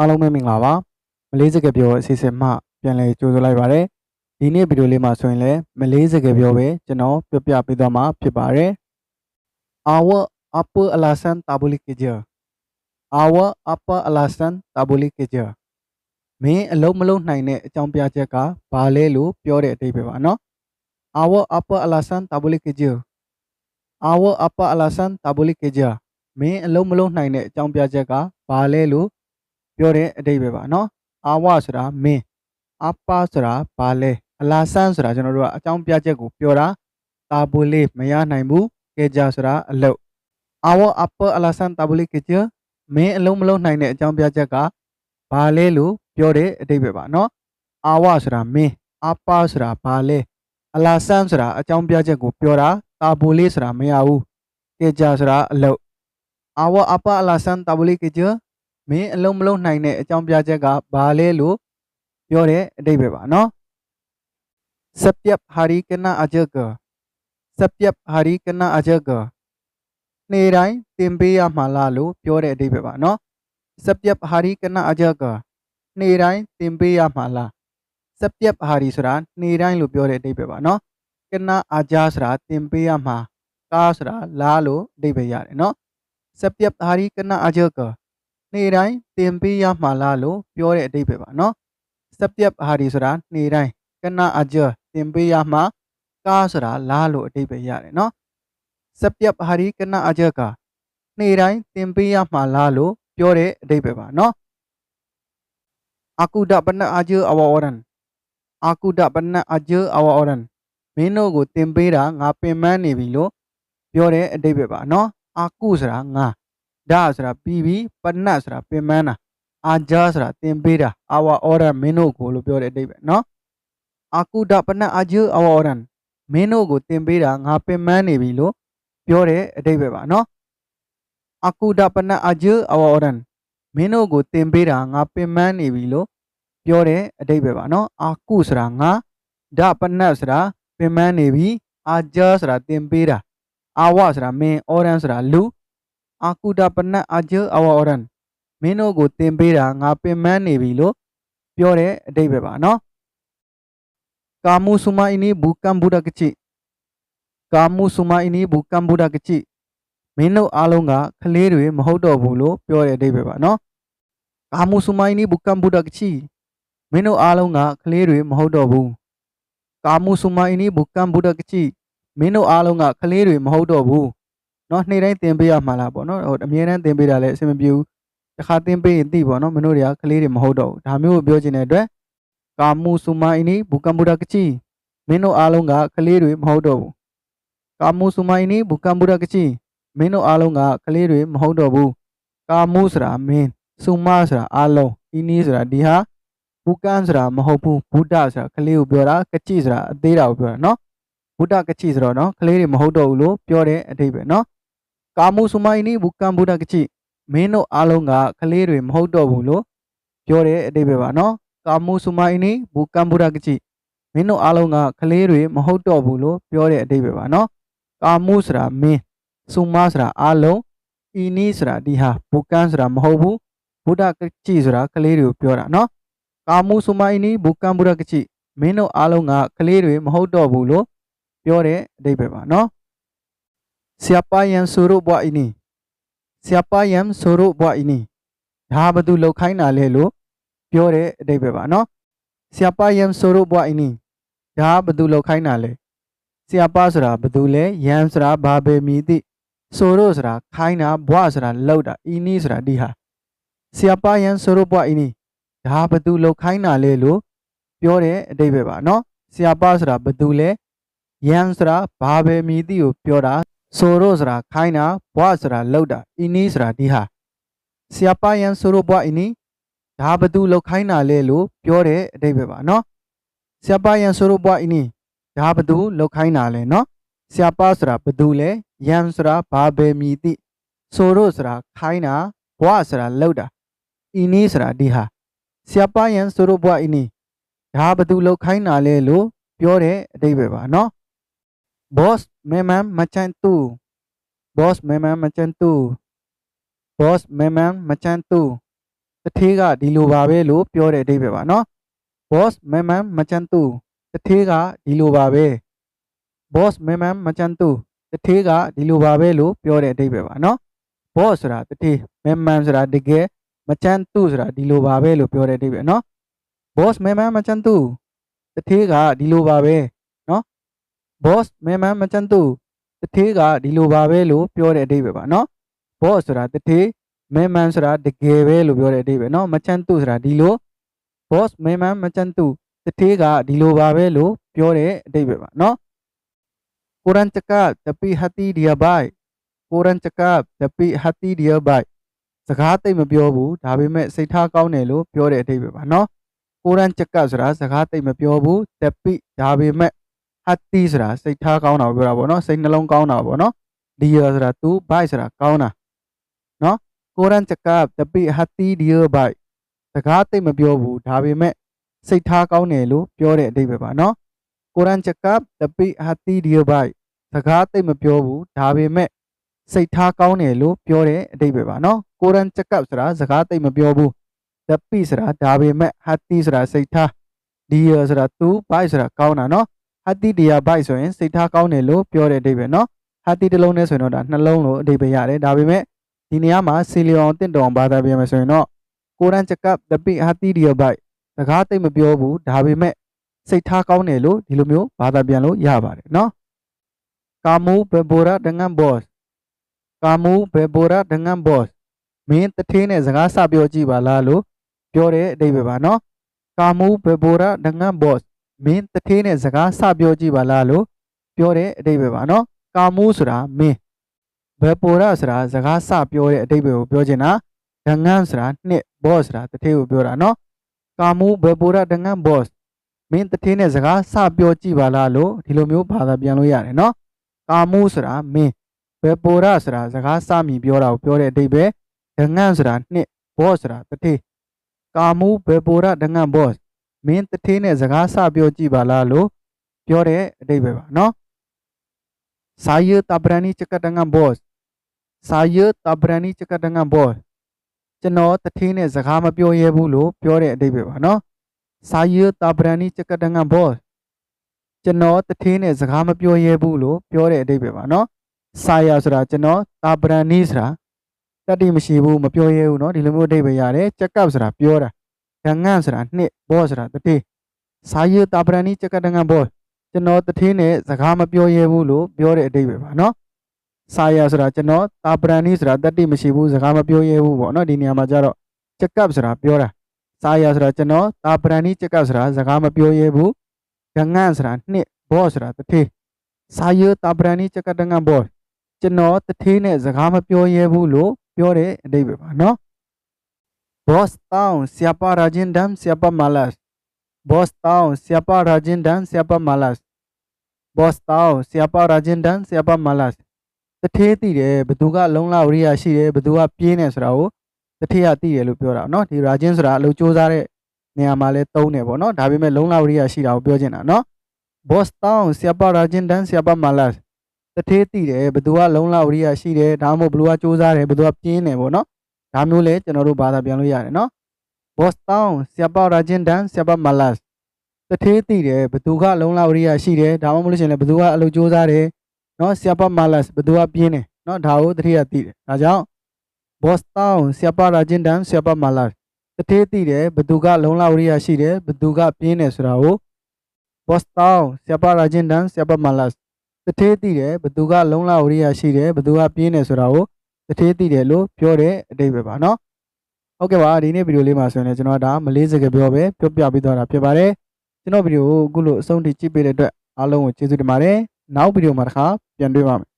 အားလုံးပဲမင်္ဂလာပါမလေးစကားပြောအစီအစဉ်မှပြန်လည်ကြိုဆိုလိုက်ပါရစေဒီနေ့ဗီဒီယိုလေးမှာဆိုရင်လည်းမလေးစကားပြောပဲကျွန်တော်ပြောပြပေးသွားမှာဖြစ်ပါတယ် Our apa alasan tak boleh kerja Our apa alasan tak boleh kerja မင်းအလုံးမလုံးနိုင်တဲ့အကြောင်းပြချက်ကဘာလဲလို့ပြောတဲ့အတိတ်ပဲပါနော် Our apa alasan tak boleh kerja Our apa alasan tak boleh kerja မင်းအလုံးမလုံးနိုင်တဲ့အကြောင်းပြချက်ကဘာလဲလို့ ပြောတဲ့အတိတ်ပဲပါနော် Our ဆိုတာမင်း Apa ဆိုတာဘာလဲ Alasan ဆိုတာကျွန်တော်တို့ကအကြောင်းပြချက်ကိုပြောတာ Tak boleh မရနိုင်ဘူး Kerja ဆိုတာအလုပ် Our apa alasan tak boleh kerja မင်းအလုံးမလုံးနိုင်တဲ့အကြောင်းပြချက်ကဘာလဲလို့ပြောတဲ့အတိတ်ပဲပါနော် Our ဆိုတာမင်း Apa ဆိုတာဘာလဲ Alasan ဆိုတာအကြောင်းပြချက်ကိုပြောတာ Tak boleh ဆိုတာမရဘူး Kerja ဆိုတာအလုပ် Our apa alasan tak boleh kerja မင်းအလုံးမလုံးနိုင်တဲ့အကြောင်းပြချက်ကဘာလဲလို့ပြောတဲ့အတိတ်ပဲပါနော် Setiap hari kena aja ke Setiap hari kena aja ke နေ့တိုင်းတင်ပေးရမှာလားလို့ပြောတဲ့အတိတ်ပဲပါနော် Setiap hari kena aja ke နေ့တိုင်းတင်ပေးရမှာလား Setiap hari ဆိုတာနေ့တိုင်းလို့ပြောတဲ့အတိတ်ပဲပါနော် kena aja ဆိုတာတင်ပေးရမှာကားဆိုတာလားလို့အတိတ်ပဲရတယ်နော် Setiap hari kena aja ke နေ့ တိုင်းတင်ပေးရမှာလားလို့ပြောတဲ့အတိတ်ပဲပါနော် Setiap hari ဆိုတာနေ့တိုင်း kena aja တင်ပေးရမှာကားဆိုတာလားလို့အတိတ်ပဲရတယ်နော် Setiap hari kena aja ke နေ့တိုင်းတင်ပေးရမှာလားလို့ပြောတဲ့အတိတ်ပဲပါနော် Aku dak penat aja awak orang Aku dak penat aja awak orang မင်းတို့ကိုတင်ပေးတာငါပင်ပန်းနေပြီလို့ပြောတဲ့အတိတ်ပဲပါနော် Aku ဆိုတာငါ ဒါဆိုတာပြီးပြီပနတ်ဆိုတာပင်ပန်းတာအာဂျာဆိုတာတင်ပေးတာ our order မင်းတို့ကိုလို့ပြောတဲ့အတိတ်ပဲနော် Aku dak penat aja awak orang မင်းတို့ကိုတင်ပေးတာငါပင်ပန်းနေပြီလို့ပြောတဲ့အတိတ်ပဲပါနော် Aku dak penat aja awak orang မင်းတို့ကိုတင်ပေးတာငါပင်ပန်းနေပြီလို့ပြောတဲ့အတိတ်ပဲပါနော် Aku ဆိုတာငါ dak penat ဆိုတာပင်ပန်းနေပြီ aja ဆိုတာတင်ပေးတာ awa ဆိုတာမင်း orang ဆိုတာလူ Aku dak penat aja awak orang မင်းတို့ကိုတင်ပေးတာငါပင်ပန်းနေပြီလို့ပြောတဲ့အတိတ်ပဲပါနော် Kamu semua ini bukan budak kecil. Kamu semua ini bukan budak kecil. မင်းတို့အားလုံးကကလေးတွေမဟုတ်တော့ဘူးလို့ပြောတဲ့အဓိပ္ပာယ်ပါနော်။ Kamu semua ini bukan budak kecil. မင်းတို့အားလုံးကကလေးတွေမဟုတ်တော့ဘူး။ Kamu semua ini bukan budak kecil. မင်းတို့အားလုံးကကလေးတွေမဟုတ်တော့ဘူး။ နော်နေ့တိုင်းသင်ပေးရမှာလားပေါ့နော်။ဟိုအမြဲတမ်းသင်ပေးတာလည်းအဆင်မပြေဘူး။တစ်ခါသင်ပေးရင်သိပေါ့နော်မင်းတို့တွေကကလေးတွေမဟုတ်တော့ဘူး။ဒါမျိုးကိုပြောချင်တဲ့အတွက် Kamu semua ini bukan budak kecil မင်းတို့အားလုံးကကလေးတွေမဟုတ်တော့ဘူး Kamu semua ini bukan budak kecil မင်းတို့အားလုံးကကလေးတွေမဟုတ်တော့ဘူး Kamu ဆိုတာမင်း Suma ဆိုတာအားလုံး Ini ဆိုတာဒီဟာ Bukan ဆိုတာမဟုတ်ဘူး Buddha ဆိုတာကလေးကိုပြောတာကချိဆိုတာအသေးတာကိုပြောတာနော် Buddha ကချိဆိုတော့နော်ကလေးတွေမဟုတ်တော့ဘူးလို့ပြောတဲ့အဓိပ္ပာယ်နော် Kamu semua ini bukan budak kecil မင်းတို့အားလုံးကကလေးတွေမဟုတ်တော့ဘူးလို့ပြောတဲ့အဓိပ္ပာယ်ပါနော် Kamu semua ini bukan budak kecil မင်းတို့အားလုံးကကလေးတွေမဟုတ်တော့ဘူးလို့ပြောတဲ့အဓိပ္ပာယ်ပါနော်။ကာမှုဆိုတာမင်း၊စုမဆိုတာအားလုံး၊အီနီဆိုတာဒီဟာဘူကန်ဆိုတာမဟုတ်ဘူး။ဘုဒ္ဓကချိဆိုတာကလေးတွေကိုပြောတာနော်။ကာမှုစုမအီနီဘူကန်ဘုဒ္ဓကချိမင်းတို့အားလုံးကကလေးတွေမဟုတ်တော့ဘူးလို့ပြောတဲ့အဓိပ္ပာယ်ပါနော်။ Siapa yang suruh buat ini? Siapa yang suruh buat ini? ဒါဘာသူလောက်ခိုင်းတာလဲလို့ပြောတဲ့အဓိပ္ပာယ်ပါနော်။ Siapa yang suruh buat ini ဒါဘယ်သူလောက်ခိုင်းတာလဲဆရာပါဆိုတာဘယ်သူလဲယမ်ဆိုတာဘာပဲမည်သည့်ဆိုရိုဆိုတာခိုင်းတာဘွားဆိုတာလောက်တာအီနီဆိုတာဒီဟာဆရာပါယမ်ဆိုရိုဘွားအီနီဒါဘယ်သူလောက်ခိုင်းတာလဲလို့ပြောတဲ့အတိတ်ပဲပါနော်ဆရာပါဆိုတာဘယ်သူလဲယမ်ဆိုတာဘာပဲမည်သည့်ကိုပြောတာ ဆိုရိုဆိုတာခိုင်းတာဘွားဆိုတာလောက်တာအီနီဆိုတာဒီဟာဆရာပါယမ်ဆိုရိုဘွားအီနီဒါဘယ်သူလောက်ခိုင်းတာလဲလို့ပြောတဲ့အတိတ်ပဲပါနော်ဆရာပါယန်ဆိုတော့ဘွားအင်းဒါဘသူလောက်ခိုင်းတာလဲနော်ဆရာပါဆိုတာဘသူလဲယန်ဆိုတာဘာပဲမြည်တိဆိုတော့ဆိုတာခိုင်းတာဘွားဆိုတာလောက်တာအင်းနီဆိုတာဒီဟာဆရာပါယန်ဆိုတော့ဘွားအင်းဒါဘသူလောက်ခိုင်းတာလဲလို့ပြောတဲ့အတိတ်ပဲပါနော် boss memang macam tu boss memang macam tu boss memang macam tu တထေးကဒီလိုပါပဲလို့ပြောတဲ့အဓိပ္ပာယ်ပါနော် boss မမန်မချန်တူတထေးကဒီလိုပါပဲ boss မမန်မချန်တူတထေးကဒီလိုပါပဲလို့ပြောတဲ့အဓိပ္ပာယ်ပါနော် boss ဆိုတာတထေးမမန်ဆိုတာတကယ်မချန်တူဆိုတာဒီလိုပါပဲလို့ပြောတဲ့အဓိပ္ပာယ်နော် boss မမန်မချန်တူတထေးကဒီလိုပါပဲနော် boss မမန်မချန်တူတထေးကဒီလိုပါပဲလို့ပြောတဲ့အဓိပ္ပာယ်ပါနော် boss ဆိုတာတထေးမမန်ဆိုတာတကယ်ပဲလို့ပြောတဲ့အဓိပ္ပာယ်နော်မချန်တူဆိုတာဒီလို boss မမန်မချန်တူတထေးကဒီလိုပါပဲလို့ပြောတဲ့အဓိပ္ပာယ်ပါနော် Kurang cakap tapi hati dia baik. Kurang cakap tapi hati dia baik. စကားတိတ်မပြောဘူးဒါပေမဲ့စိတ်ထားကောင်းတယ်လို့ပြောတဲ့အဓိပ္ပာယ်ပါနော်။ Kurang cakap ဆိုတာစကားတိတ်မပြောဘူး tapi ဒါပေမဲ့ hati ဆိုတာစိတ်ထားကောင်းတာကိုပြောတာပေါ့နော်စိတ်နှလုံးကောင်းတာပေါ့နော်။ dia ဆိုတာ तू baik ဆိုတာကောင်းတာနော် Kurang cakap tapi hati dia baik စကားတိတ်မပြောဘူးဒါပေမဲ့စိတ်ထားကောင်းတယ်လို့ပြောတဲ့အဓိပ္ပာယ်ပါနော်။ Kurang cakap tapi hati dia baik စကားတိတ်မပြောဘူးဒါပေမဲ့စိတ်ထားကောင်းတယ်လို့ပြောတဲ့အဓိပ္ပာယ်ပါနော် Kurang cakap ဆိုတာစကားတိတ်မပြောဘူး tapi ဆိုတာဒါပေမဲ့ hati ဆိုတာစိတ်ထား dia ဆိုတာ तू baik ဆိုတာကောင်းတာနော် hati dia baik ဆိုရင်စိတ်ထားကောင်းတယ်လို့ပြောတဲ့အဓိပ္ပာယ်နော် hati တစ်လုံးနဲ့ဆိုရင်တော့ဒါနှလုံးလို့အဓိပ္ပာယ်ရတယ်ဒါပေမဲ့ဒီနေရာမှာစီလီအောင်တင့်တော်ဘာသာပြန်မယ်ဆိုရင်တော့ Kurang cakap tapi hati dia baik စကားတိတ်မပြောဘူးဒါပေမဲ့စိတ်ထားကောင်းတယ်လို့ဒီလိုမျိုးဘာသာပြန်လို့ရပါတယ်နော် Kamu berborak dengan bos Kamu berborak dengan bos မင်းတထင်းနဲ့စကားစပြောကြည့်ပါလားလို့ပြောတဲ့အဓိပ္ပာယ်ပါနော် Kamu berborak dengan bos မင်းတထင်းနဲ့စကားစပြောကြည့်ပါလားလို့ပြောတဲ့အဓိပ္ပာယ်ပါနော် Kamu ဆိုတာမင်း berborak ဆိုတာစကားစပြောတဲ့အဓိပ္ပာယ်ကိုပြောချင်တာ dengan ဆိုတာနှစ် boss ဆိုတာတထင်းကိုပြောတာနော် Kamu berborak dengan bos မင်းတထင်းနဲ့စကားစပြောကြည့်ပါလားလို့ဒီလိုမျိုးဘာသာပြန်လို့ရတယ်နော်ကာမူဆိုတာမင်းဘယ်ပိုရဆိုတာစကားစမြည်ပြောတာကိုပြောတဲ့အဓိပ္ပာယ်ဒငန့်ဆိုတာနှစ်ဘော့ဆိုတာတထေးကာမူဘယ်ပိုရဒငန့်ဘော့ မင်းတထေးနဲ့စကားစပြောကြည့်ပါလားလို့ပြောတဲ့အဓိပ္ပာယ်ပါနော်စာယတဘရနီချကဒငန့်ဘော့စာယတဘရနီချကဒငန့်ဘော့ကျွန်တော်တထေးနဲ့စကားမပြောရဲဘူးလို့ပြောတဲ့အဓိပ္ပာယ်ပါနော်စာယတဘရနီချကဒငန့်ဘော့ကျွန်တော်တထင်းနဲ့စကားမပြောရဲဘူးလို့ပြောတဲ့အဓိပ္ပာယ်ပါနော်။စာယာဆိုတာကျွန်တော်တာပရန်နီဆိုတာတတိမရှိဘူးမပြောရဲဘူးเนาะဒီလိုမျိုးအဓိပ္ပာယ်ရတယ်။ချက်ကပ်ဆိုတာပြောတာ။ ဒငန့်ဆိုတာနှစ်ဘောဆိုတာတတိစာယာတာပရန်နီချက်ကဒငန့်ဘောကျွန်တော်တထင်းနဲ့စကားမပြောရဲဘူးလို့ပြောတဲ့အဓိပ္ပာယ်ပါနော်။စာယာဆိုတာကျွန်တော်တာပရန်နီဆိုတာတတိမရှိဘူးစကားမပြောရဲဘူးပေါ့နော်ဒီနေရာမှာကျတော့ချက်ကပ်ဆိုတာပြောတာ။စာယာဆိုတာကျွန်တော်တာပရန်နီချက်ကပ်ဆိုတာစကားမပြောရဲဘူးဒငန့်ဆိုတာနှစ်ဘောဆိုတာတထေးစာယတာပရဏိချကတငန့်ဘောကျွန်တော်တထေးနဲ့စကားမပြောရဲဘူးလို့ပြောတဲ့အဓိပ္ပာယ်ပါနော် Boss tahu siapa rajin dan siapa malas Boss tahu siapa rajin dan siapa malas Boss tahu siapa rajin dan siapa malas တထေးသိတယ်ဘသူကလုံလဝရိယရှိတယ်ဘသူကပြင်းတယ်ဆိုတာကိုတထေးကသိတယ်လို့ပြောတာเนาะဒီ rajin ဆိုတာအလုပ်စူးစမ်းတဲ့နေရာမှာလဲသုံးတယ်ပေါ့နော်ဒါပေမဲ့လုံလဝရိယရှိတာကိုပြောချင်တာနော် boss town ဆရာပါရာဂျင်တန်ဆရာပါမာလာတထေးတိတယ်ဘသူကလုံလဝရိယရှိတယ်ဒါမှမဟုတ်ဘလူကစူးစမ်းတယ်ဘသူကပြင်းတယ်ပေါ့နော် ဒါမျိုးလဲကျွန်တော်တို့ဘာသာပြန်လို့ရတယ်နော် boss town ဆရာပါရာဂျင်တန်ဆရာပါမာလာတထေးတိတယ်ဘသူကလုံလဝရိယရှိတယ်ဒါမှမဟုတ်လို့ရှိရင်လည်းဘသူကအလုပ်စူးစမ်းတယ်နော်ဆရာပါမာလာဘသူကပြင်းတယ်နော်ဒါကိုတထေးကသိတယ်ဒါကြောင့် boss town ဆရာပါရာဂျင်တန်ဆရာပါမာလာတထေးသိတယ်ဘသူကလုံလဝရိယရှိတယ်ဘသူကပြင်းတယ်ဆိုတာကို boss town ဆရာပါရာဂျင်တန်ဆရာပါမာလာတထေးသိတယ်ဘသူကလုံလဝရိယရှိတယ်ဘသူကပြင်းတယ်ဆိုတာကို တထေးသိတယ်လို့ပြောတဲ့အဓိပ္ပာယ်ပါနော်ဟုတ်ကဲ့ပါဒီနေ့ဗီဒီယိုလေးမှာဆိုရင်လည်းကျွန်တော်ဒါမလေးစကားပြောပဲပြောပြပေးသွားတာဖြစ်ပါတယ်ကျွန်တော်ဗီဒီယိုကိုအခုလိုအဆုံးထိကြည့်ပေးတဲ့အတွက်အားလုံးကိုကျေးဇူးတင်ပါတယ်နောက်ဗီဒီယိုမှာတစ်ခါပြန်တွေ့ပါမယ်